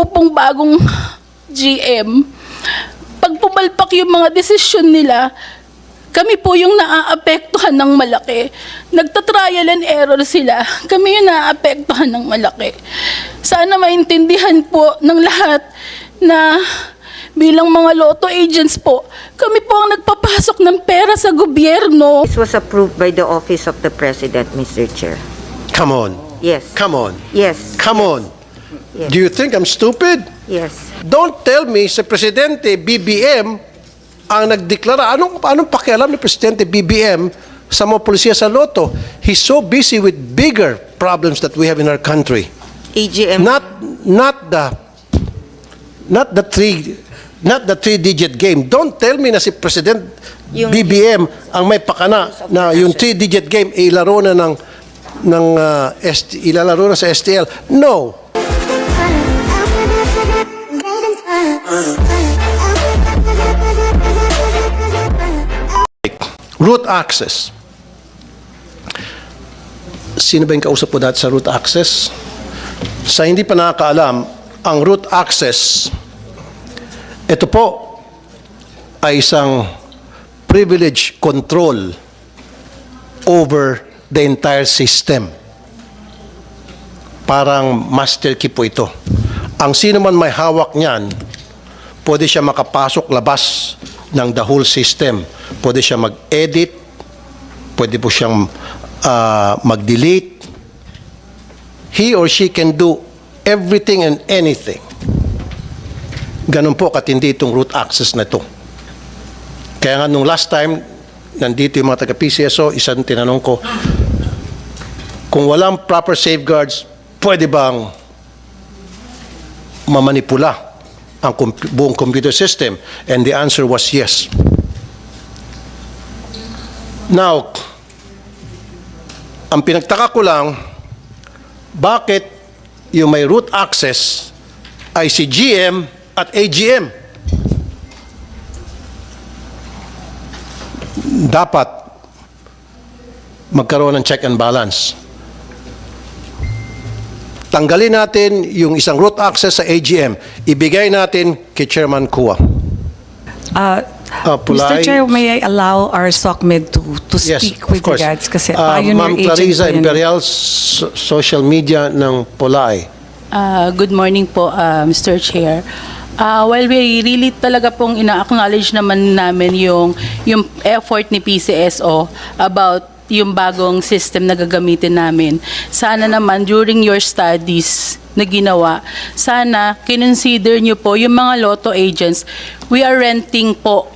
po pong bagong GM, pag pumalpak yung mga desisyon nila, kami po yung naaapektuhan ng malaki. Nagtatrial and error sila. Kami yung naaapektuhan ng malaki. Sana maintindihan po ng lahat na bilang mga lotto agents po, kami po ang nagpapasok ng pera sa gobyerno. This was approved by the Office of the President, Mr. Chair. Come on. Yes. Come on. Yes. Come on. Yes. Do you think I'm stupid? Yes. Don't tell me sa Presidente BBM ang nagdeklara. Anong, anong pakialam ni Presidente BBM sa mga polisiya sa Loto? He's so busy with bigger problems that we have in our country. AGM. Not, not the, not the three, not the three-digit game. Don't tell me na si President Yung- BBM ang may pakana na yung three-digit game ilaro na ng ng ah, ST, ilalaro na sa STL. No. Root access. Sino ba yung kausap po dati sa root access? Sa hindi pa nakakaalam, ang root access, ito po ay isang privilege control over the entire system. Parang master key po ito. Ang sino man may hawak niyan, pwede siya makapasok labas ng the whole system. Pwede siya mag-edit, pwede po siyang ah, mag-delete. He or she can do everything and anything. Ganun po katindi itong root access na ito. Kaya nga nung last time, nandito yung mga taga-PCSO, isang tinanong ko, kung walang proper safeguards, pwede bang mamanipula ang buong computer system? And the answer was yes. Now, ang pinagtaka ko lang, bakit yung may root access ay si GM at AGM? Dapat magkaroon ng check and balance. Tanggalin natin yung isang root access sa AGM. Ibigay natin kay Chairman Kua. Uh, Uh, Pulay. Mr. Chair, may I allow our SOCMED to, to Yes, speak with course. regards kasi Uh, Ma'am Clarissa. Imperial, so- social media ng Polay. Ah, good morning po, ah, Mr. Chair. Ah, while we really talaga pong ina-acknowledge naman namin yung, yung effort ni PCSO about yung bagong system na gagamitin namin. Sana naman during your studies na ginawa, sana kinonsider nyo po yung mga lotto agents. We are renting po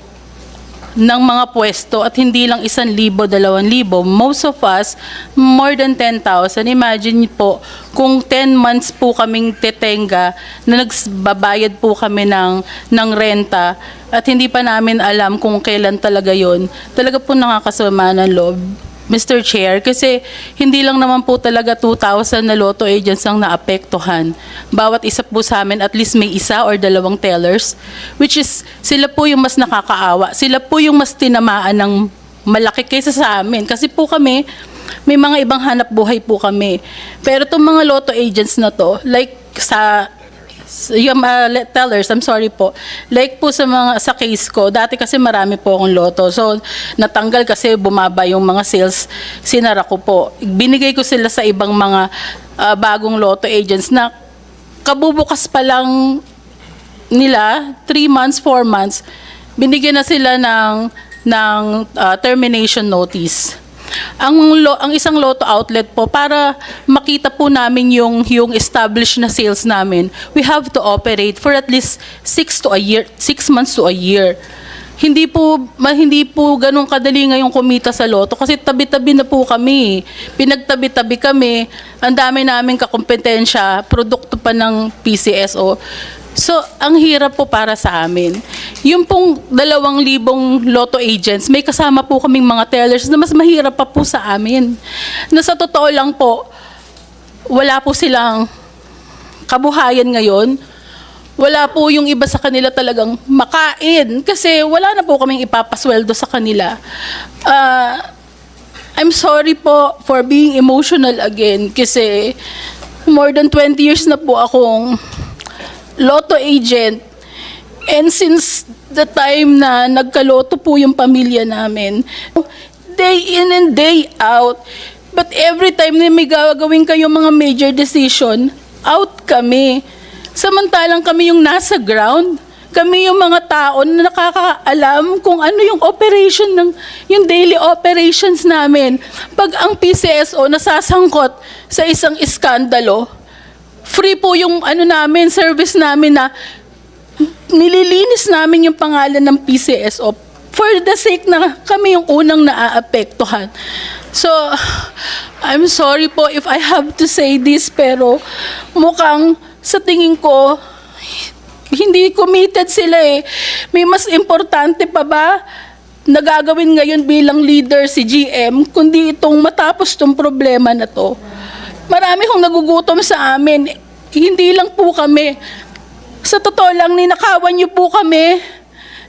ng mga pwesto at hindi lang isang libo, dalawang libo. Most of us, more than 10,000. Imagine po, kung 10 months po kaming tetenga na nagbabayad po kami ng, ng renta at hindi pa namin alam kung kailan talaga yon talaga po nakakasama ng loob. Mr. Chair, kasi hindi lang naman po talaga 2,000 na lotto agents ang naapektuhan. Bawat isa po sa amin, at least may isa or dalawang tellers, which is sila po yung mas nakakaawa. Sila po yung mas tinamaan ng malaki kaysa sa amin. Kasi po kami, may mga ibang hanap buhay po kami. Pero itong mga lotto agents na to, like sa yung uh, le- tellers, I'm sorry po. Like po sa mga sa case ko, dati kasi marami po akong loto. So natanggal kasi bumaba yung mga sales, sinara ko po. Binigay ko sila sa ibang mga uh, bagong loto agents na kabubukas pa lang nila, 3 months, 4 months, binigyan na sila ng ng uh, termination notice. Ang lo, ang isang lotto outlet po para makita po namin yung yung established na sales namin, we have to operate for at least 6 to a year, 6 months to a year. Hindi po ma, hindi po ganun kadali ngayong kumita sa loto kasi tabi-tabi na po kami. Pinagtabi-tabi kami. Ang dami naming kakompetensya, produkto pa ng PCSO. So, ang hirap po para sa amin. Yung pong dalawang libong lotto agents, may kasama po kaming mga tellers na mas mahirap pa po sa amin. Na sa totoo lang po, wala po silang kabuhayan ngayon. Wala po yung iba sa kanila talagang makain kasi wala na po kaming ipapasweldo sa kanila. Ah, I'm sorry po for being emotional again kasi more than 20 years na po akong lotto agent. And since the time na nagkaloto po yung pamilya namin, day in and day out, but every time na may gagawin kayo mga major decision, out kami. Samantalang kami yung nasa ground, kami yung mga tao na nakakaalam kung ano yung operation ng yung daily operations namin. Pag ang PCSO nasasangkot sa isang iskandalo, free po yung ano namin, service namin na nililinis namin yung pangalan ng PCSO for the sake na kami yung unang naaapektuhan. So, I'm sorry po if I have to say this, pero mukhang sa tingin ko, hindi committed sila eh. May mas importante pa ba na gagawin ngayon bilang leader si GM, kundi itong matapos tong problema na to. Marami hong nagugutom sa amin. Hindi lang po kami. Sa totoo lang, ninakawan niyo po kami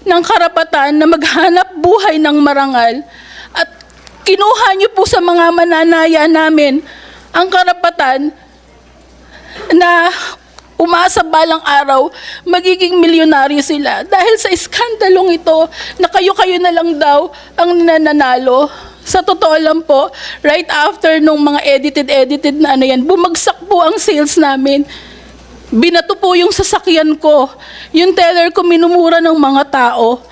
ng karapatan na maghanap buhay ng marangal at kinuha niyo po sa mga mananaya namin ang karapatan na umasa balang araw magiging milyonaryo sila dahil sa iskandalong ito na kayo-kayo na lang daw ang nananalo. Sa totoo lang po, right after nung mga edited-edited na ano yan, bumagsak po ang sales namin. Binato po yung sasakyan ko. Yung teller ko minumura ng mga tao.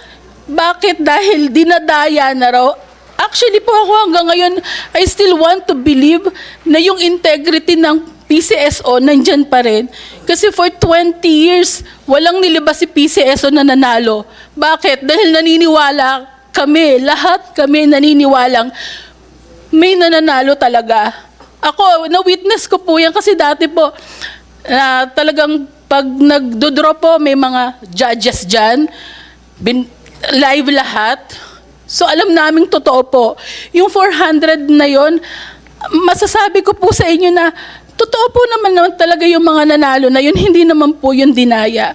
Bakit? Dahil dinadaya na raw. Actually po ako hanggang ngayon, I still want to believe na yung integrity ng PCSO nandyan pa rin. Kasi for 20 years, walang nilabas si PCSO na nanalo. Bakit? Dahil naniniwala kami, lahat kami naniniwalang may nananalo talaga. Ako, na-witness ko po yan kasi dati po, na talagang pag nagdodraw po, may mga judges dyan, bin, live lahat. So alam naming totoo po. Yung 400 na yon, masasabi ko po sa inyo na totoo po naman naman talaga yung mga nanalo na yun, hindi naman po yung dinaya.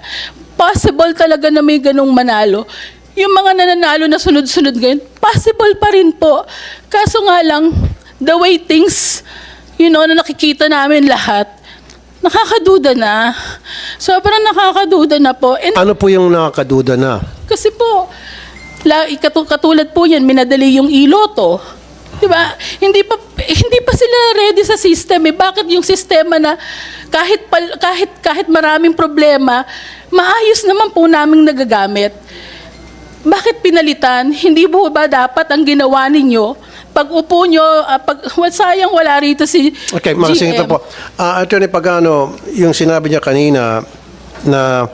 Possible talaga na may ganong manalo. Yung mga nananalo na sunod-sunod ngayon, possible pa rin po. Kaso nga lang, the way things, you know, na nakikita namin lahat, nakakaduda na. Sobrang nakakaduda na po. And Ano po yung nakakaduda na? kasi po, la, katu- katulad po yan, minadali yung iloto. Di ba? Hindi pa hindi pa sila ready sa system eh. Bakit yung sistema na kahit pal- kahit kahit maraming problema, maayos naman po naming nagagamit. Bakit pinalitan? Hindi po ba dapat ang ginawa ninyo? Pag upo nyo, ah, pag, well, sayang wala rito si Okay, ito GM. po. Ah, Attorney Pagano, yung sinabi niya kanina na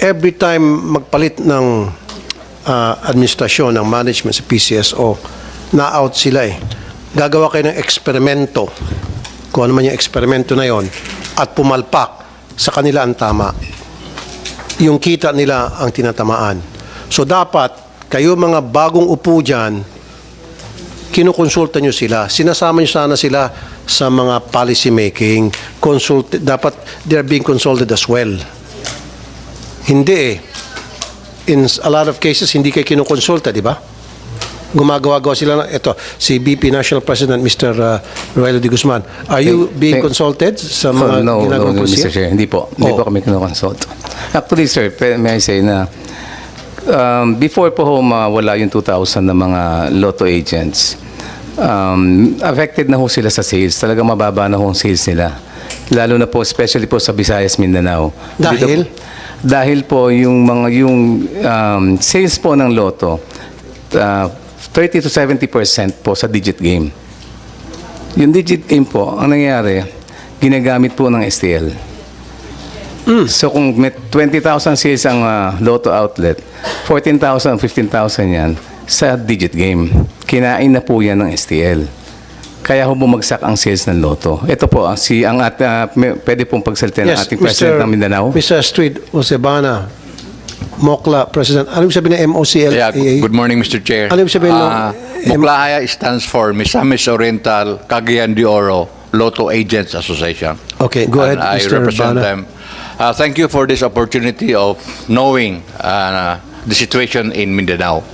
every time magpalit ng ah, administrasyon, ng management sa PCSO, na-out sila eh. Gagawa kayo ng eksperimento, kung ano man yung eksperimento na yon, at pumalpak sa kanila ang tama. Yung kita nila ang tinatamaan. So dapat, kayo mga bagong upo dyan, kinukonsulta nyo sila. Sinasama nyo sana sila sa mga policy making. Consult, dapat they're being consulted as well. Hindi eh. In a lot of cases, hindi kayo kinukonsulta, di ba? Gumagawa-gawa sila ng, ito, si BP National President, Mr. Uh, Roelio de Guzman. Are you Thank- being thank- consulted sa Oh, mga no, no, ginagawang no, polisiya? Mr. Chair. Hindi po. Hindi Oh. po kami kinukonsult. Actually, sir, may I say na um, before po ho mawala yung 2,000 na mga lotto agents, um, affected na ho sila sa sales. Talaga mababa na ho ang sales nila. Lalo na po, especially po sa Visayas, Mindanao. Dahil? Dito- dahil po yung mga yung um, sales po ng lotto, uh, 30 to 70% po sa digit game. Yung digit game po, ang nangyayari, ginagamit po ng STL. So kung may 20,000 sales ang ah, lotto outlet, 14,000, 15,000 yan sa digit game. Kinain na po yan ng STL. Kaya ho bumagsak ang sales ng lotto. Ito po, ang, si, ang at, ah, may- pwede pong pagsalita ng ating President ng Mindanao. Mr. Astrid Osebana, Mokla President. Ano yung sabihin ng MOCLEA? Yeah, good morning, Mr. Chair. Ano yung sabihin ng- Ah, Muklahaya stands for Misamis Oriental Cagayan de Oro Lotto Agents Association. Okay, go ahead, And I Mr. represent Bana. them. Uh, thank you for this opportunity of knowing uh, the situation in Mindanao.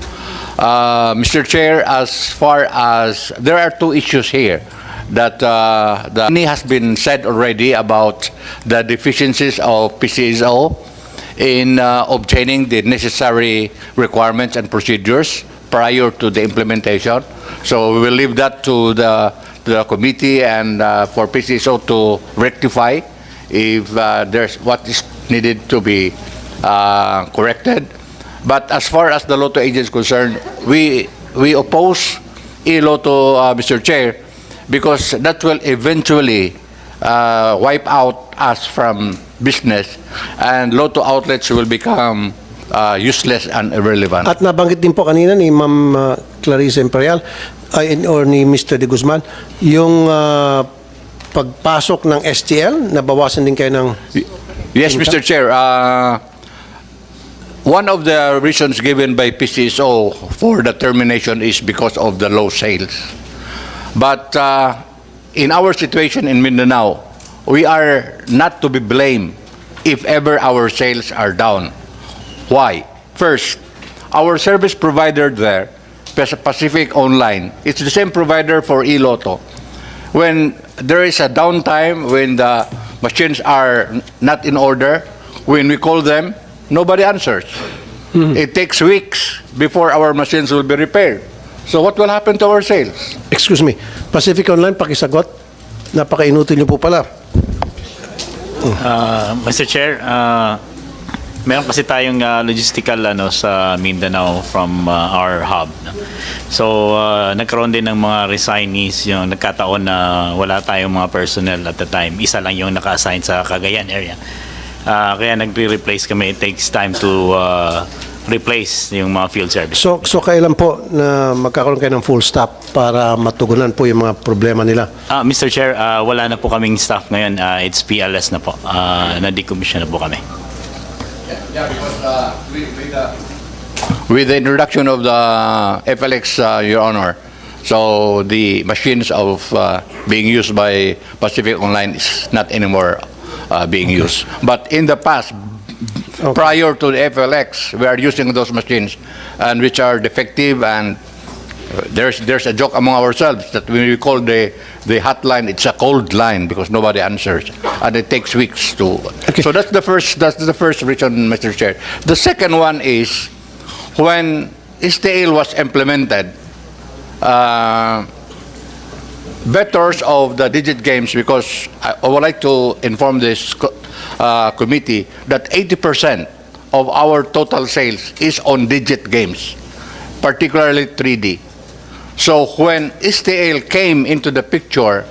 Uh, Mr. Chair, as far as there are two issues here that uh, the has been said already about the deficiencies of PCSO in uh, obtaining the necessary requirements and procedures prior to the implementation. So we will leave that to the, to the committee and uh, for PCSO to rectify if uh, there's what is needed to be uh, corrected. But as far as the Lotto agent is concerned, we, we oppose e-Lotto, uh, Mr. Chair, because that will eventually uh, wipe out us from business and Lotto outlets will become uh, useless and irrelevant. At nabanggit din po kanina ni Ma'am uh, Clarissa Imperial ay, or ni Mr. De Guzman, yung uh, pagpasok ng STL, nabawasan din kayo ng... Yes, Mr. Chair. Uh, one of the reasons given by PCSO for the termination is because of the low sales. But uh, in our situation in Mindanao, we are not to be blamed if ever our sales are down. Why? First, our service provider there, Pacific Online, it's the same provider for eLotto. When there is a downtime, when the machines are not in order, when we call them, nobody answers. It takes weeks before our machines will be repaired. So what will happen to our sales? Excuse me, Pacific Online, pakisagot. Napakainutil niyo po pala. Uh, Mr. Chair, uh, meron kasi tayong uh, logistical ano sa Mindanao from uh, our hub. So uh, nagkaroon din ng mga resignees yung nagkataon na wala tayong mga personnel at the time. Isa lang yung naka-assign sa Cagayan area. Uh, kaya nagre-replace kami. It takes time to uh, replace yung mga field service. So, so kailan po na magkakaroon kayo ng full stop para matugunan po yung mga problema nila? Ah, Mr. Chair, uh, wala na po kaming staff ngayon. Uh, it's PLS na po. Uh, na-decommission na po kami. With the introduction of the FLX, uh, Your Honor, so the machines of uh, being used by Pacific Online is not anymore uh, being used. But in the past, prior to the FLX, we are using those machines and which are defective and uh, there's there's a joke among ourselves that when we call the the hotline, it's a cold line because nobody answers, and it takes weeks to. Okay. So that's the first that's the first reason, Mr. Chair. The second one is when STL was implemented. Uh, bettors of the digit games because I I would like to inform this co- uh, committee that 80% of our total sales is on digit games, particularly 3D. So when STL came into the picture,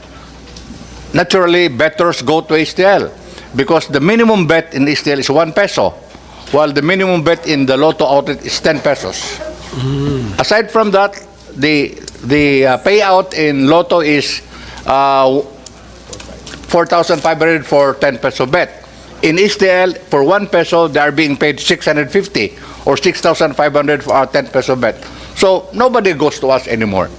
naturally bettors go to STL because the minimum bet in STL is 1 peso, while the minimum bet in the Lotto outlet is 10 pesos. Aside from that, the the uh, payout in Lotto is uh, 4,500 for 10 peso bet. In STL, for 1 peso, they are being paid 650 or 6,500 for our 10 peso bet. So nobody goes to us anymore.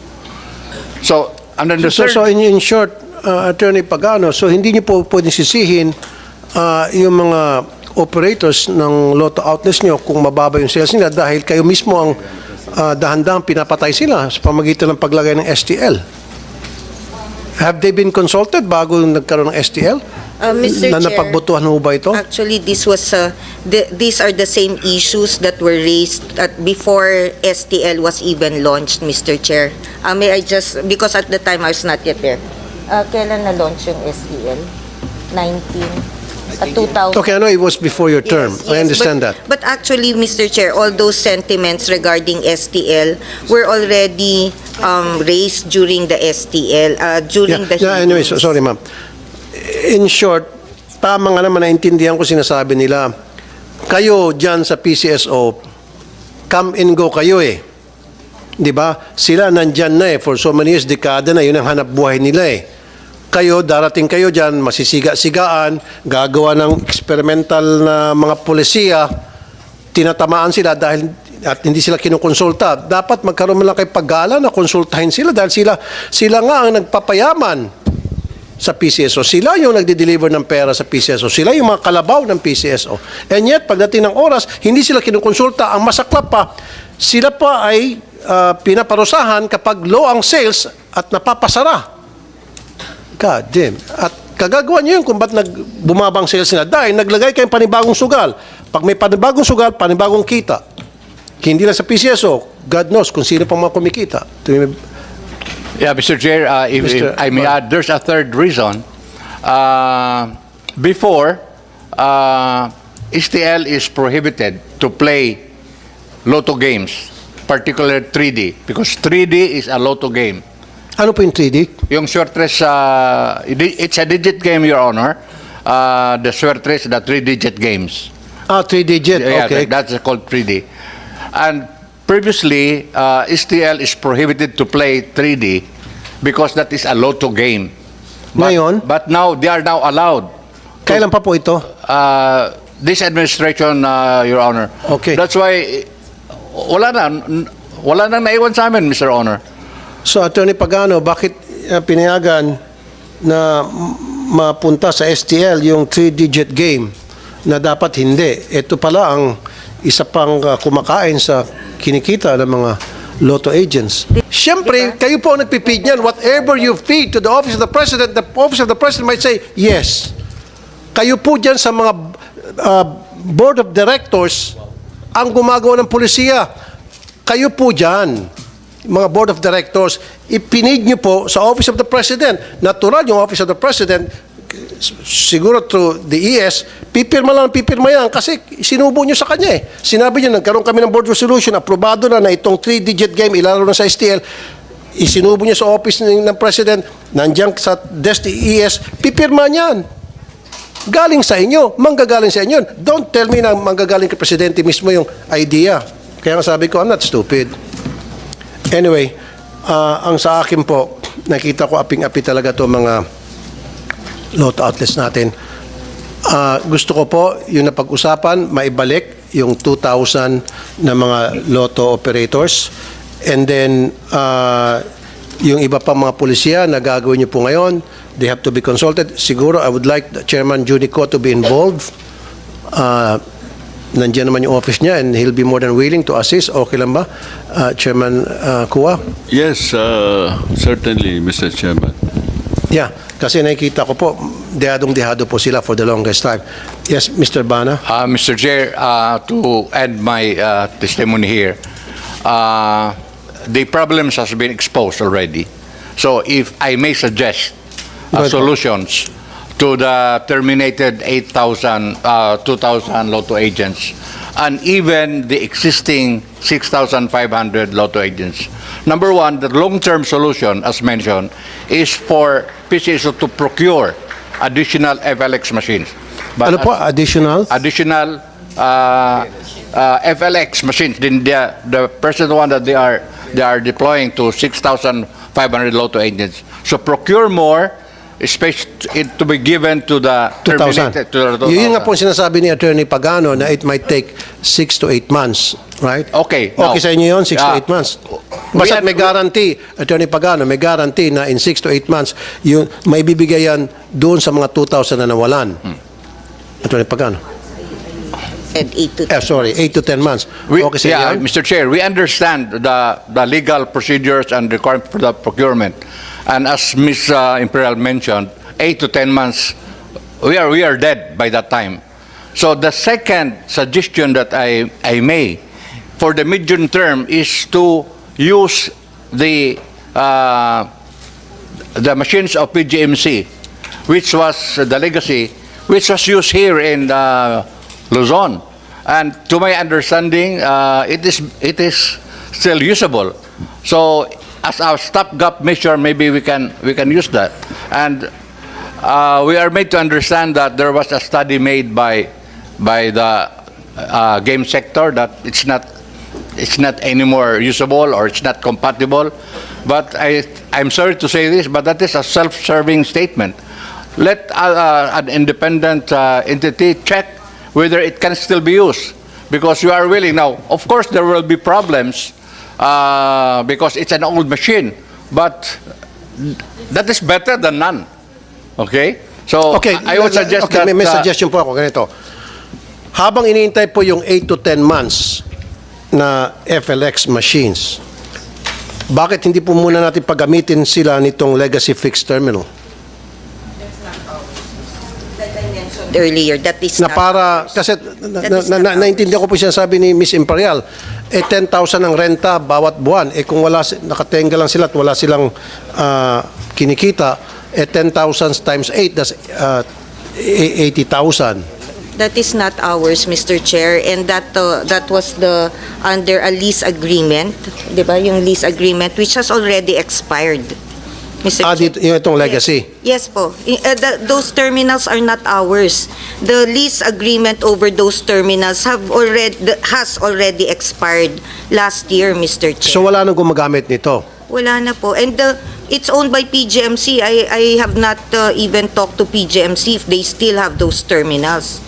So, and then the So, third, so in, in short, uh, Attorney Pagano, so hindi niyo po pwedeng sisihin uh, yung mga operators ng lotto outlets niyo kung mababa yung sales nila dahil kayo mismo ang uh, dahan-dahan pinapatay sila sa pamagitan ng paglagay ng STL. Have they been consulted bago nagkaroon ng STL? Uh, Mr. Na Chair, napagbutuhan ho ba ito? Actually, this was, uh, the- these are the same issues that were raised at before STL was even launched, Mr. Chair. Uh, May I just, because at the time I was not yet there. Uh, Kailan na-launch yung STL? 19? Uh, 2000? Okay, I know it was before your term. Yes, I yes, understand but- that. But actually, Mr. Chair, all those sentiments regarding STL were already um, raised during the STL, uh, during the Yeah, yeah, anyway, so, sorry ma'am. In short, tama nga naman naintindihan ko sinasabi nila. Kayo dyan sa PCSO, come and go kayo eh. 'Di ba? Sila nandyan na eh for so many years, dekada na, yun ang hanap buhay nila eh. Kayo, darating kayo dyan, masisiga-sigaan, gagawa ng experimental na mga polisiya, tinatamaan sila dahil at hindi sila kinukonsulta. Dapat magkaroon lang kay paggala na konsultahin sila dahil sila sila nga ang nagpapayaman sa PCSO. Sila yung nagde-deliver ng pera sa PCSO. Sila yung mga kalabaw ng PCSO. And yet, pagdating ng oras, hindi sila kinukonsulta. Ang masaklap pa, sila pa ay ah, pinaparusahan kapag low ang sales at napapasara. God damn. At kagagawa niyo yun kung ba't nag, bumabang sales nila. Dahil naglagay kayong panibagong sugal. Pag may panibagong sugal, panibagong kita. Hindi lang sa PCSO, God knows kung sino pang mga kumikita. Yeah, Mr. Chair, uh, if, Mr. if I may add, there's a third reason. Uh, before, uh, STL is prohibited to play lotto games, particularly 3D, because 3D is a lotto game. Ano po yung 3D? Yung Swertres, uh, it's a digit game, Your Honor. Uh, the Swertres, the three-digit games. Ah, 3-digit. Yeah, okay. that- that's called 3D. And previously, uh, STL is prohibited to play 3D because that is a lotto game. But, Ngayon? But now, they are now allowed. Kailan pa po ito? Uh, this administration, uh, Your Honor. Okay. That's why, wala na, wala nang naiwan sa amin, Mr. Honor. So, Attorney Pagano, bakit uh, pinayagan na mapunta sa STL yung three-digit game na dapat hindi? Ito pala ang isa pang uh, kumakain sa kinikita ng mga lotto agents. Siyempre, kayo po ang nagpipid niyan. Whatever you feed to the office of the President, the office of the President might say, yes. Kayo po dyan sa mga uh, board of directors ang gumagawa ng polisiya. Kayo po dyan, mga board of directors, ipinid nyo po sa office of the president. Natural yung office of the president, siguro through the ES, pipirma lang, pipirma yan kasi sinubo nyo sa kanya eh. Sinabi nyo, nagkaroon kami ng board resolution, aprobado na na itong three-digit game, ilalaro na sa STL, isinubo nyo sa office ng, ng president, nandiyan sa desk ni ES, pipirma niyan. Galing sa inyo, manggagaling sa inyo. Don't tell me na manggagaling kay Presidente mismo yung idea. Kaya nga sabi ko, I'm not stupid. Anyway, ah, ang sa akin po, nakita ko aping-api talaga to mga lotto outlets natin. Ah, gusto ko po yung napag-usapan, maibalik yung 2,000 na mga lotto operators. And then, ah, yung iba pa mga pulisya na gagawin niyo po ngayon, they have to be consulted. Siguro, I would like Chairman Junico to be involved. Uh, nandiyan naman yung office niya and he'll be more than willing to assist. Okay lang ba, Ah, Chairman uh, Kua? Yes, uh, certainly, Mr. Chairman. Yeah, kasi nakikita ko po, dehadong-dehado po sila for the longest time. Yes, Mr. Bana? Uh, Mr. Chair, uh, to add my uh, testimony here, uh, the problems has been exposed already. So if I may suggest uh, ahead. solutions to the terminated 8,000, uh, 2,000 lotto agents, and even the existing 6,500 lotto agents. Number one, the long-term solution, as mentioned, is for PCSO to procure additional FLX machines. But Ano po, as- additional? additional uh, uh, FLX machines. Then the, the present one that they are they are deploying to 6,500 lotto agents. So procure more, especially to be given to the 2,000. terminated to the Yun nga 2,000. po ang sinasabi ni Attorney Pagano na it might take 6 to 8 months, right? Okay, now- Okay sa inyo yun, 6 to Yeah. 8 months. We Basta may guarantee, Attorney Pagano, may guarantee na in 6 to 8 months, yung may bibigay yan doon sa mga 2,000 na nawalan. Hmm. Attorney Pagano. And eight to Eh, sorry, 8 to 10 months. We, okay sa yeah, inyo yun? Mr. Chair, we understand the, the legal procedures and requirement for the procurement. And as Ms. uh, Imperial mentioned, eight to 10 months, we are, we are dead by that time. So the second suggestion that I, I may for the medium term is to use the, uh, the machines of PGMC, which was the legacy, which was used here in uh, Luzon. And to my understanding, uh, it is it is still usable. So as our stopgap measure, maybe we can we can use that. And uh, we are made to understand that there was a study made by by the uh, game sector that it's not it's not anymore usable or it's not compatible. But I, I'm sorry to say this, but that is a self-serving statement. Let uh, uh, an independent uh, entity check whether it can still be used. Because you are willing now, of course, there will be problems uh, because it's an old machine, but that is better than none. Okay? So Okay, I would suggest okay, that may, may uh, suggestion po ako ganito. Habang iniintay po yung 8 to 10 months na FLX machines, bakit hindi po muna natin paggamitin sila nitong legacy fixed terminal? Earlier. That is na not para, ours. kasi na, That na, is na, not na, naintindihan ko po siya sabi ni Miss Imperial, eh 10,000 ang renta bawat buwan. Eh kung wala, si- nakatenga lang sila at wala silang ah, kinikita, eh 10,000 times 8, that's ah, e- 80,000. That is not ours, Mr. Chair, and that uh, that was the under a lease agreement, 'di ba? Yung lease agreement which has already expired. Mr. Ah, dito, yung itong legacy. Yes po. I- uh, the- those terminals are not ours. The lease agreement over those terminals have already has already expired last year, Mr. Chair. So wala nang gumagamit nito. Wala na po. And the, it's owned by PGMC. I, I have not uh, even talked to PGMC if they still have those terminals.